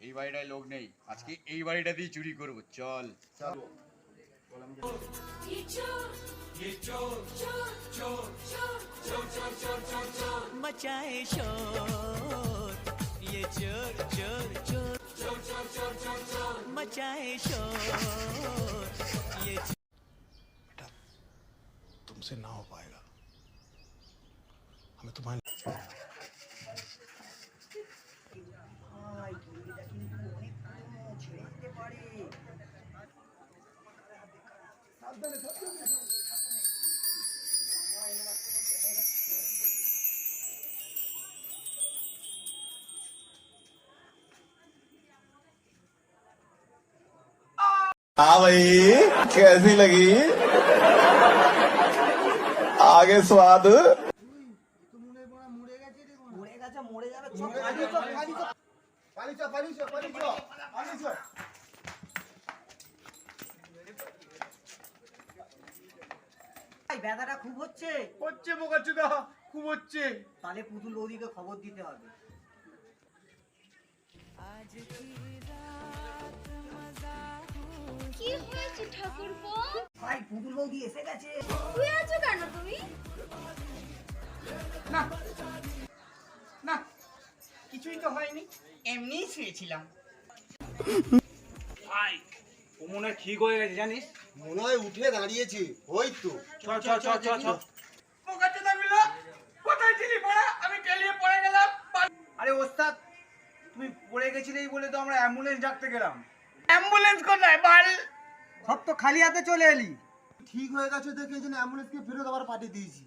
এই বাড়িটায় লোক নেই আজকে এই বাড়িটাতেই চুরি করবো চল मचाए शोर ये चोर चोर चोर चोर चोर चोर चोर चोर मचाए शोर ये तुमसे ना हो पाएगा हमें तुम्हारे हाँ भाई कैसी लगी आगे स्वाद ভাই ব্যথাটা খুব হচ্ছে? হচ্ছে বোকাচুদা খুব হচ্ছে। তাহলে পুতুল বৌদিকে খবর দিতে হবে। কি হয়েছে ঠাকুরপো ভাই পুতুল বৌদি এসে গেছে। শুয়ে আছো কেন তুমি? না না কিছুই তো হয়নি। এমনিই শুয়েছিলাম। ভাই ও মনে ঠিক হয়ে গেছে জানিস? মনে হয় উঠে দাঁড়িয়েছে ওই তো। চ চ চ চ চ। কোথায় ছিলি পড়া আমি কেলিয়ে পড়ে গেলাম আরে ওস্তাদ তুমি পড়ে গেছিলেই বলে তো আমরা অ্যাম্বুলেন্স ডাকতে গেলাম। অ্যাম্বুলেন্স কোথায় বাল? সব তো খালি হাতে চলে এলি। ঠিক হয়ে গেছে দেখে এই জন্য অ্যাম্বুলেন্সকে ফেরত আবার পাঠিয়ে দিয়েছি।